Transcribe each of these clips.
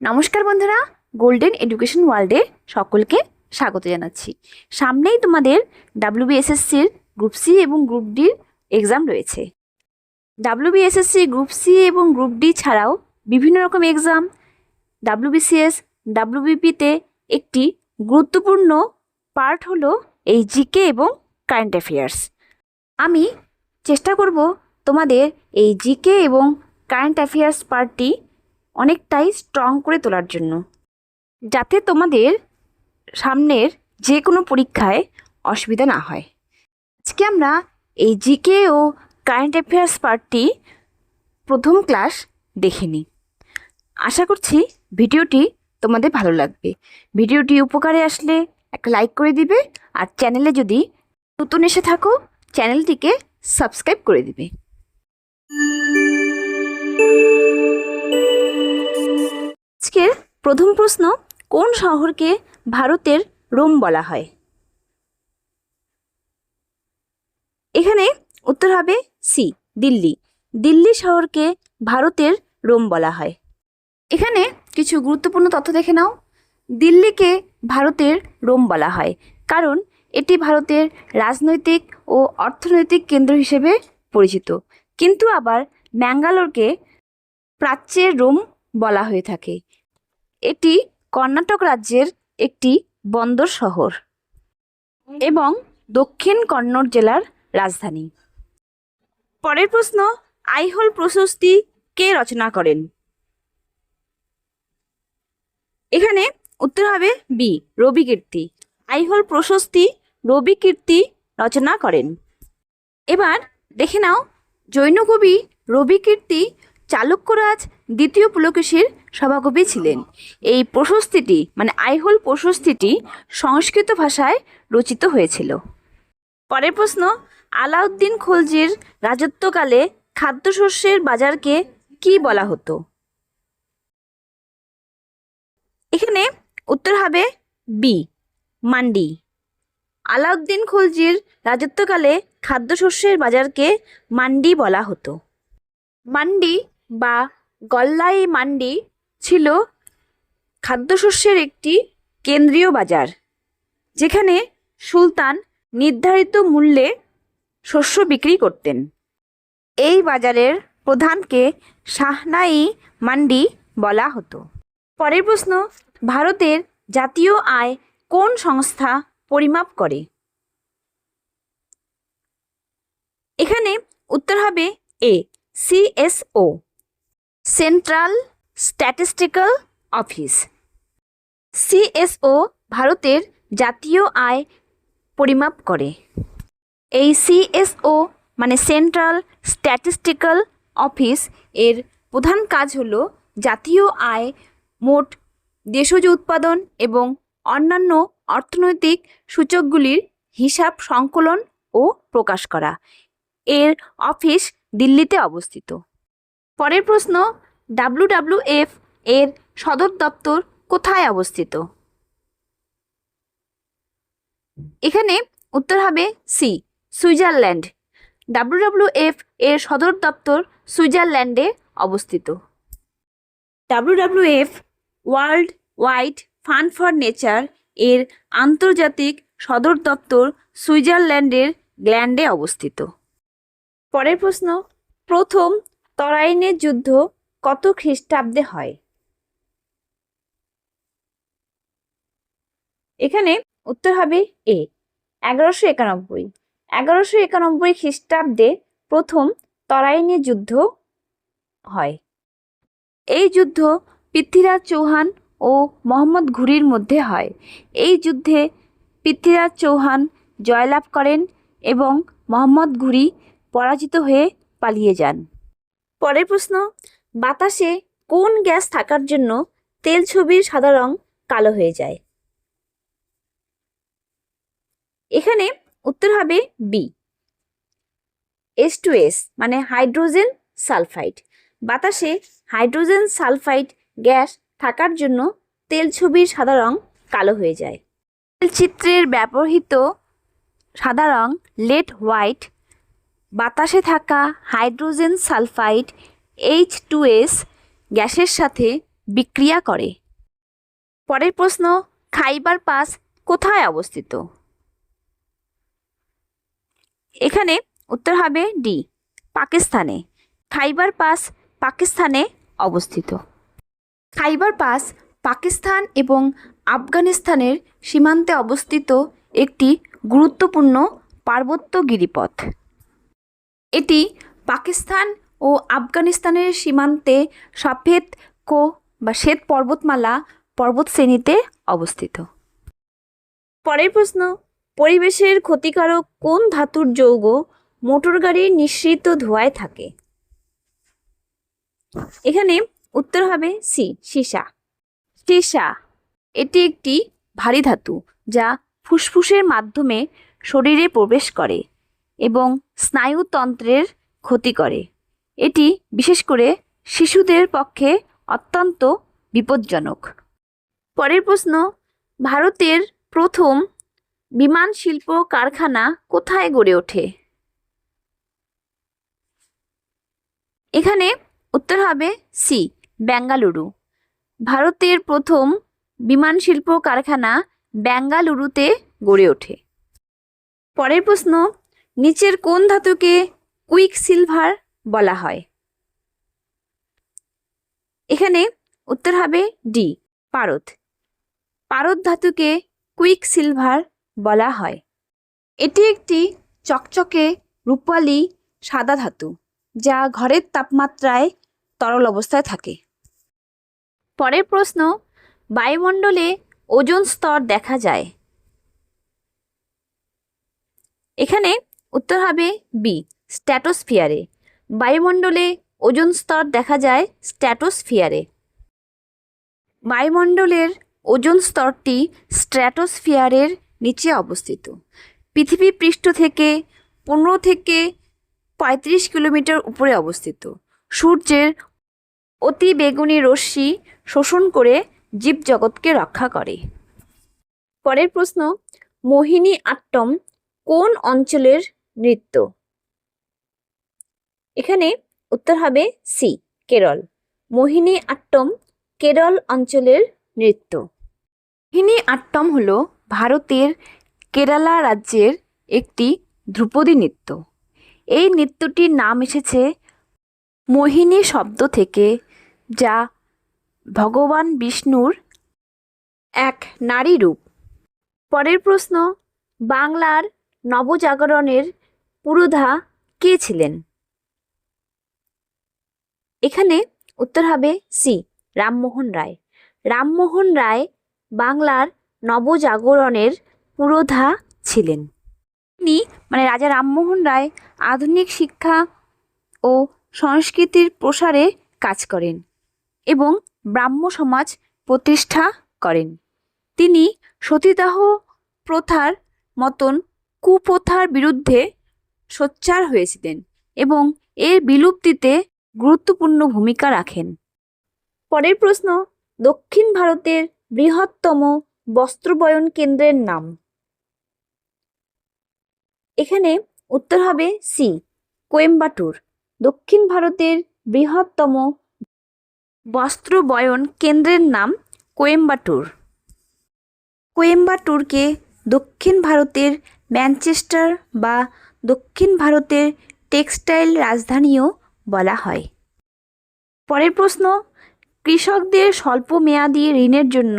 নমস্কার বন্ধুরা golden education ওয়ার্ল্ডে সকলকে স্বাগত জানাচ্ছি। সামনেই তোমাদের ডাব্লিউবিএসএসসির গ্রুপ সি এবং গ্রুপ ডির এক্সাম রয়েছে। ডাব্লিউবিএসএসসি গ্রুপ সি এবং গ্রুপ ডি ছাড়াও বিভিন্ন রকম এক্সাম ডাব্লিউবিসিএস ডাব্লিউবিপিতে একটি গুরুত্বপূর্ণ পার্ট হলো এই জিকে এবং কারেন্ট অ্যাফেয়ার্স আমি চেষ্টা করব তোমাদের এই জিকে এবং কারেন্ট অ্যাফেয়ার্স পার্টটি অনেকটাই স্ট্রং করে তোলার জন্য। যাতে তোমাদের সামনের যে কোনো পরীক্ষায় অসুবিধা না হয়। আজকে আমরা এই জিকে ও কারেন্ট অ্যাফেয়ার্স পার্টটি প্রথম ক্লাস দেখে নিই। আশা করছি ভিডিওটি তোমাদের ভালো লাগবে। ভিডিওটি উপকারে আসলে একটা লাইক করে দিবে আর চ্যানেলে যদি নতুন এসে থাকো, চ্যানেলটিকে সাবস্ক্রাইব করে দিবে। প্রথম প্রশ্ন, কোন শহরকে ভারতের রোম বলা হয়? এখানে উত্তর হবে সি, দিল্লি। দিল্লি শহরকে ভারতের রোম বলা হয়। এখানে কিছু গুরুত্বপূর্ণ তথ্য দেখে নাও। দিল্লিকে ভারতের রোম বলা হয়, কারণ এটি ভারতের রাজনৈতিক ও অর্থনৈতিক কেন্দ্র হিসেবে পরিচিত। কিন্তু আবার ম্যাঙ্গালোরকে প্রাচ্যের রোম বলা হয়ে থাকে। এটি কর্ণাটক রাজ্যের একটি বন্দর শহর এবং দক্ষিণ কন্নড় জেলার রাজধানী। পরের প্রশ্ন, আইহোল প্রশস্তি কে রচনা করেন? এখানে উত্তর হবে বি, রবি কীর্তি। আইহোল প্রশস্তি রবি কীর্তি রচনা করেন। এবার দেখে নাও জৈন কবি রবি কীর্তি চালুক্যরাজ দ্বিতীয় পুলকেশীর সভাকবি ছিলেন। এই প্রশস্তিটি মানে আইহোল প্রশস্তিটি, সংস্কৃত ভাষায় রচিত হয়েছিল। পরের প্রশ্ন, আলাউদ্দিন খলজির রাজত্বকালে খাদ্যশস্যের বাজারকে কি বলা হতো? এখানে উত্তর হবে বি মান্ডি। আলাউদ্দিন খলজির রাজত্বকালে খাদ্যশস্যের বাজারকে মান্ডি বলা হতো। মান্ডি বা গল্লাই মান্ডি ছিল খাদ্যশস্যের একটি কেন্দ্রীয় বাজার, যেখানে সুলতান নির্ধারিত মূল্যে শস্য বিক্রি করতেন। এই বাজারের প্রধানকে শাহনাই মান্ডি বলা হতো। পরের প্রশ্ন, ভারতের জাতীয় আয় কোন সংস্থা পরিমাপ করে? এখানে উত্তর হবে A CSO central statistical office. CSO ভারতের জাতীয় আয় পরিমাপ করে। এই সিএসও মানে সেন্ট্রাল স্ট্যাটিস্টিক্যাল অফিস এর প্রধান কাজ হল জাতীয় আয়, মোট দেশজ উৎপাদন এবং অন্যান্য অর্থনৈতিক সূচকগুলির হিসাব সংকলন ও প্রকাশ করা। এর অফিস দিল্লিতে অবস্থিত। পরের প্রশ্ন ডাব্লুডাব্লুএফ এর সদর দপ্তর কোথায় অবস্থিত? এখানে উত্তর হবে সি, সুইজারল্যান্ড। ডাব্লুডাব্লুএফ এর সদর দপ্তর সুইজারল্যান্ডে অবস্থিত। WWF world wide fund for nature এর আন্তর্জাতিক সদর দপ্তর সুইজারল্যান্ডের গ্ল্যান্ডে অবস্থিত। পরের প্রশ্ন, প্রথম তরাইনের যুদ্ধ কত খ্রিস্টাব্দে হয়? এখানে উত্তর হবে এ, এগারোশো একানব্বই। এগারোশো একানব্বই খ্রিস্টাব্দে প্রথম তরাইনের যুদ্ধ হয়। এই যুদ্ধ পৃথ্বীরাজ চৌহান ও মোহাম্মদ ঘুরির মধ্যে হয়। এই যুদ্ধে পৃথ্বীরাজ চৌহান জয়লাভ করেন এবং মোহাম্মদ ঘুরি পরাজিত হয়ে পালিয়ে যান। পরের প্রশ্ন, বাতাসে কোন গ্যাস থাকার জন্য তেল ছবির সাদা রং কালো হয়ে যায়? এখানে উত্তর হবে বি এস টু এস মানে হাইড্রোজেন সালফাইড। বাতাসে হাইড্রোজেন সালফাইড গ্যাস থাকার জন্য তেল ছবির সাদা রং কালো হয়ে যায়। তেল চিত্রের ব্যবহৃত সাদা রং লেট হোয়াইট বাতাসে থাকা hydrogen sulphide H two S গ্যাসের সাথে বিক্রিয়া করে। পরের প্রশ্ন, খাইবার পাস কোথায় অবস্থিত? এখানে উত্তর হবে ডি, পাকিস্তানে। খাইবার পাস পাকিস্তানে অবস্থিত। খাইবার পাস পাকিস্তান এবং আফগানিস্তানের সীমান্তে অবস্থিত একটি গুরুত্বপূর্ণ পার্বত্য গিরিপথ। এটি পাকিস্তান ও আফগানিস্তানের সীমান্তে সফেদ কো বা শ্বেত পর্বতমালা পর্বতশ্রেণীতে অবস্থিত। পরের প্রশ্ন, পরিবেশের ক্ষতিকারক কোন ধাতুর যৌগ মোটরগাড়ির নিঃসৃত ধোঁয়ায় থাকে? এখানে উত্তর হবে সি সীসা। সীসা, এটি একটি ভারী ধাতু যা ফুসফুসের মাধ্যমে শরীরে প্রবেশ করে। এবং স্নায়ুতন্ত্রের ক্ষতি করে। এটি বিশেষ করে শিশুদের পক্ষে অত্যন্ত বিপজ্জনক। পরের প্রশ্ন, ভারতের প্রথম বিমান শিল্প কারখানা কোথায় গড়ে ওঠে? এখানে উত্তর হবে সি, বেঙ্গালুরু। ভারতের প্রথম বিমান শিল্প কারখানা বেঙ্গালুরুতে গড়ে ওঠে। পরের প্রশ্ন নিচের কোন ধাতুকে কুইক সিলভার বলা হয়? এখানে উত্তর হবে ডি, পারদ। পারদ ধাতুকে কুইক সিলভার বলা হয়। এটি একটি চকচকে রূপালি সাদা ধাতু, যা ঘরের তাপমাত্রায় তরল অবস্থায় থাকে। পরের প্রশ্ন, বায়ুমণ্ডলে ওজোন স্তর দেখা যায়। এখানে উত্তর হবে বি স্ট্যাটোস্ফিয়ারে বায়ুমণ্ডলে ওজোন স্তর দেখা যায় স্ট্যাটোস্ফিয়ারে বায়ুমণ্ডলের ওজোন স্তরটি স্ট্র্যাটোস্ফিয়ারের নিচে অবস্থিত। পৃথিবী পৃষ্ঠ থেকে পনেরো থেকে পঁয়ত্রিশ কিলোমিটার উপরে অবস্থিত। সূর্যের অতি বেগুনি রশ্মি শোষণ করে জীবজগৎকে রক্ষা করে। পরের প্রশ্ন, মোহিনী আট্টম কোন অঞ্চলের নৃত্য। এখানে উত্তর হবে সি, কেরল। মোহিনী আট্টম, কেরল অঞ্চলের নৃত্য। মোহিনী আট্টম হল ভারতের কেরালা রাজ্যের একটি ধ্রুপদী নৃত্য। এই নৃত্যটির নাম এসেছে মোহিনী শব্দ থেকে, যা ভগবান বিষ্ণুর এক নারী রূপ পরের প্রশ্ন, বাংলার নবজাগরণের পুরোধা কে ছিলেন? এখানে উত্তর হবে সি, রামমোহন রায়। রামমোহন রায় বাংলার নবজাগরণের পুরোধা ছিলেন। তিনি মানে রাজা রামমোহন রায় আধুনিক শিক্ষা ও সংস্কৃতির প্রসারে কাজ করেন এবং ব্রাহ্ম সমাজ প্রতিষ্ঠা করেন। তিনি সতীদাহ প্রথার মতন কুপ্রথার বিরুদ্ধে সোচ্চার হয়েছিলেন এবং এর বিলুপ্তিতে গুরুত্বপূর্ণ ভূমিকা রাখেন। পরের প্রশ্ন, দক্ষিণ ভারতের বৃহত্তম বস্ত্রবয়ন কেন্দ্রের নাম। এখানে উত্তর হবে সি কোয়েম্বাটুর। দক্ষিণ ভারতের বৃহত্তম বস্ত্রবয়ন কেন্দ্রের নাম কোয়েম্বাটুর। কোয়েম্বাটুরকে দক্ষিণ ভারতের ম্যানচেস্টার বা দক্ষিণ ভারতের টেক্সটাইল রাজধানীও বলা হয়। পরের প্রশ্ন, কৃষকদের স্বল্প মেয়াদি ঋণের জন্য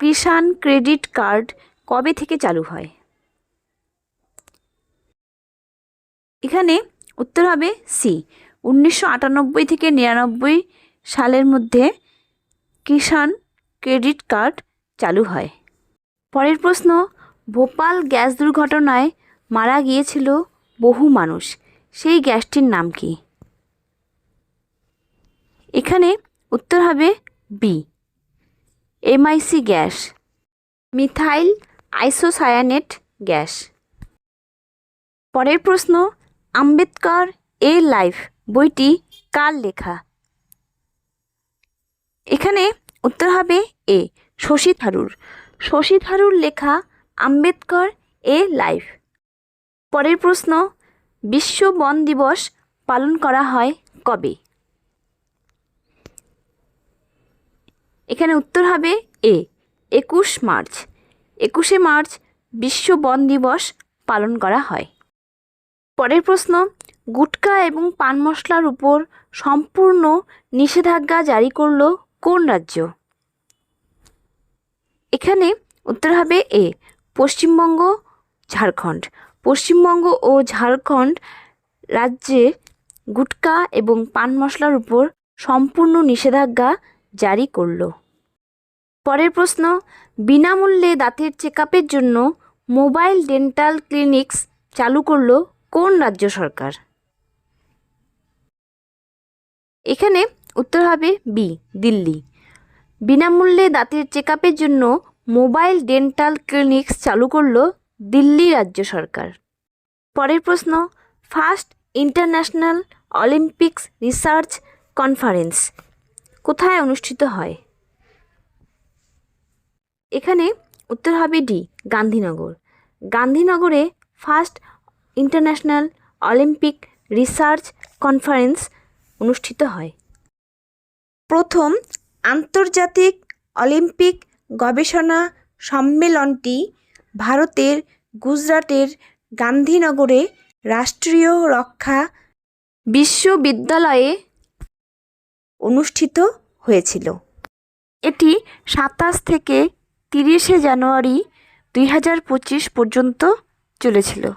কিষাণ ক্রেডিট কার্ড কবে থেকে চালু হয়? এখানে উত্তর হবে সি, উনিশশো আটানব্বই থেকে নিরানব্বই সালের মধ্যে কিষাণ ক্রেডিট কার্ড চালু হয়। পরের প্রশ্ন, ভোপাল গ্যাস দুর্ঘটনায় মারা গিয়েছিল বহু মানুষ। সেই গ্যাসটির নাম কি? এখানে উত্তর হবে B MIC gas. Methyl isocyanate gas. পরের প্রশ্ন, আম্বেদকর এ লাইফ বইটি কার লেখা? এখানে উত্তর হবে এ শশী থারুর। শশী থারুর লেখা আম্বেদকর এ লাইফ। পরের প্রশ্ন, বিশ্ব বন দিবস পালন করা হয় কবে? এখানে উত্তর হবে এ, একুশ মার্চ। একুশে মার্চ বিশ্ব বন দিবস পালন করা হয়। পরের প্রশ্ন গুটখা এবং পান মশলার উপর সম্পূর্ণ নিষেধাজ্ঞা জারি করল কোন রাজ্য? এখানে উত্তর হবে এ, পশ্চিমবঙ্গ, ঝাড়খণ্ড। পশ্চিমবঙ্গ ও ঝাড়খণ্ড রাজ্যে গুটখা এবং পান মশলার উপর সম্পূর্ণ নিষেধাজ্ঞা জারি করল। পরের প্রশ্ন, বিনামূল্যে দাঁতের চেক জন্য মোবাইল ডেন্টাল ক্লিনিক্স চালু করল কোন রাজ্য সরকার? এখানে উত্তর হবে বি, দিল্লি। বিনামূল্যে দাঁতের চেক জন্য মোবাইল ডেন্টাল ক্লিনিক্স চালু করল দিল্লি রাজ্য সরকার। পরের প্রশ্ন, first international olympics research conference কোথায় অনুষ্ঠিত হয়? এখানে উত্তর হবে D, Gandhinagar. গান্ধীনগরে first international olympic research conference অনুষ্ঠিত হয়। প্রথম আন্তর্জাতিক অলিম্পিক গবেষণা সম্মেলনটি ভারতের, গুজরাটের গান্ধীনগরে রাষ্ট্রীয় রক্ষা বিশ্ববিদ্যালয়ে অনুষ্ঠিত হয়েছিল। এটি সাতাশ থেকে তিরিশে জানুয়ারি দুই হাজার পঁচিশ পর্যন্ত চলেছিল।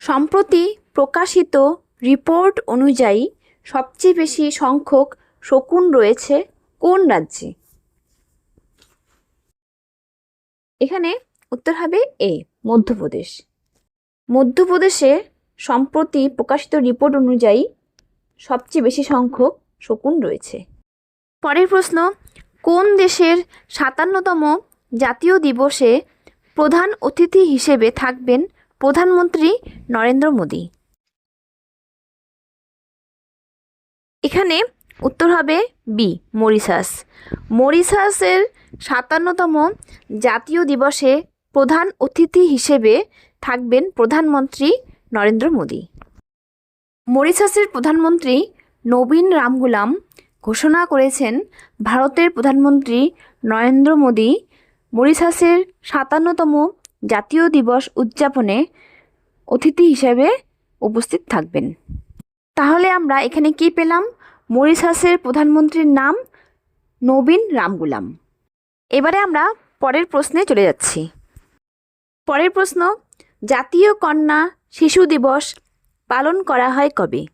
সম্প্রতি প্রকাশিত রিপোর্ট অনুযায়ী সবচেয়ে বেশি সংখ্যক শকুন রয়েছে কোন রাজ্যে? এখানে উত্তর হবে এ, মধ্যপ্রদেশ। মধ্যপ্রদেশে সম্প্রতি প্রকাশিত রিপোর্ট অনুযায়ী সবচেয়ে বেশি সংখ্যক শকুন রয়েছে। পরের প্রশ্ন, কোন দেশের সাতান্নতম জাতীয় দিবসে প্রধান অতিথি হিসেবে থাকবেন প্রধানমন্ত্রী নরেন্দ্র মোদী? এখানে উত্তর হবে বি, মরিশাস। মরিশাসের সাতান্নতম জাতীয় দিবসে প্রধান অতিথি হিসেবে থাকবেন প্রধানমন্ত্রী নরেন্দ্র মোদী। মরিশাসের প্রধানমন্ত্রী নবীন রামগুলাম ঘোষণা করেছেন ভারতের প্রধানমন্ত্রী নরেন্দ্র মোদী মরিশাসের সাতান্নতম জাতীয় দিবস উদযাপনে অতিথি হিসেবে উপস্থিত থাকবেন। তাহলে আমরা এখানে কি পেলাম? মরিশাসের প্রধানমন্ত্রীর নাম নবীন রামগুলাম। এবারে আমরা পরের প্রশ্নে চলে যাচ্ছি। পরের প্রশ্ন, জাতীয় কন্যা শিশু দিবস পালন করা হয় কবে?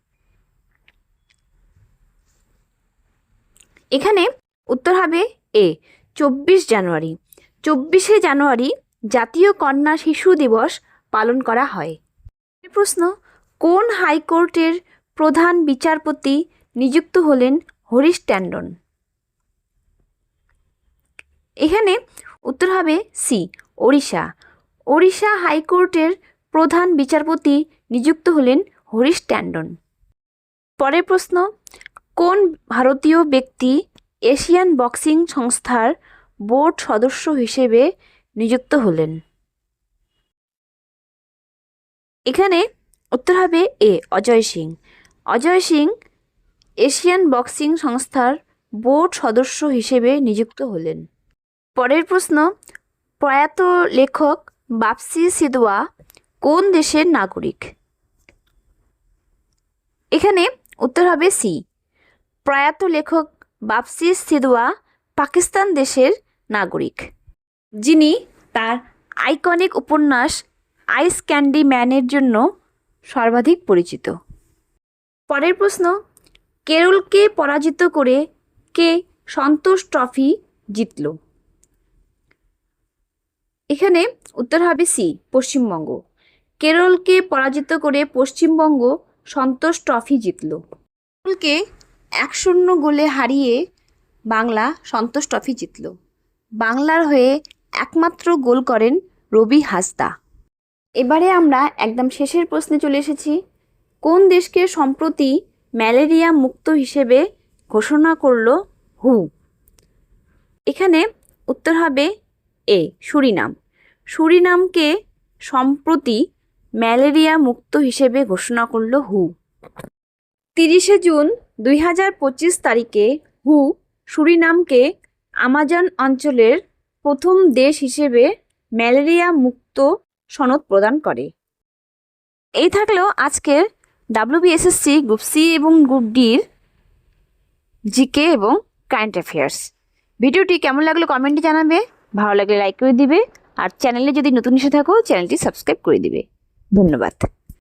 এখানে উত্তর হবে এ, চব্বিশ জানুয়ারি। চব্বিশে জানুয়ারি জাতীয় কন্যা শিশু দিবস পালন করা হয়। প্রশ্ন, কোন হাইকোর্টের প্রধান বিচারপতি নিযুক্ত হলেন হরিশ ট্যান্ডন? এখানে উত্তর হবে সি, ওড়িশা। ওড়িশা হাইকোর্টের প্রধান বিচারপতি নিযুক্ত হলেন হরিশ ট্যান্ডন। পরের প্রশ্ন, কোন ভারতীয় ব্যক্তি এশিয়ান বক্সিং সংস্থার বোর্ড সদস্য হিসেবে নিযুক্ত হলেন? এখানে উত্তর হবে A, Ajay Singh. Ajay Singh Asian boxing সংস্থার বোর্ড সদস্য হিসেবে নিযুক্ত হলেন। পরের প্রশ্ন, প্রয়াত লেখক বাপসি সিদওয়া কোন দেশের নাগরিক? এখানে উত্তর হবে সি প্রয়াত লেখক বাপসি সিদওয়া পাকিস্তান দেশের নাগরিক। যিনি তার আইকনিক উপন্যাস আইস ক্যান্ডি ম্যানের জন্য সর্বাধিক পরিচিত। পরের প্রশ্ন, কেরলকে পরাজিত করে কে সন্তোষ ট্রফি জিতল? এখানে উত্তর হবে সি, পশ্চিমবঙ্গ। কেরলকে পরাজিত করে পশ্চিমবঙ্গ সন্তোষ ট্রফি জিতল। কেরলকে এক শূন্য গোলে হারিয়ে বাংলা সন্তোষ ট্রফি জিতল। বাংলার হয়ে একমাত্র গোল করেন রবি হাসদা এবারে আমরা একদম শেষের প্রশ্নে চলে এসেছি। কোন দেশকে সম্প্রতি ম্যালেরিয়া মুক্ত হিসেবে ঘোষণা করল হু? এখানে উত্তর হবে এ, সুরিনাম। সুরিনামকে সম্প্রতি ম্যালেরিয়া মুক্ত হিসেবে ঘোষণা করল হু। তিরিশে জুন দুই হাজার পঁচিশ তারিখে হু সুরিনামকে আমাজন অঞ্চলের প্রথম দেশ হিসেবে ম্যালেরিয়া মুক্ত সনদ প্রদান করে। এই থাকলেও আজকের ডাব্লিউবিএসএসসি গ্রুপ সি এবং গ্রুপ ডির জিকে এবং কারেন্ট অ্যাফেয়ার্স। ভিডিওটি কেমন লাগল কমেন্টে জানাবে। ভালো লাগলে লাইক করে দিবে। আর চ্যানেলে যদি নতুন এসে থাকো চ্যানেলটি সাবস্ক্রাইব করে দিবে। ধন্যবাদ।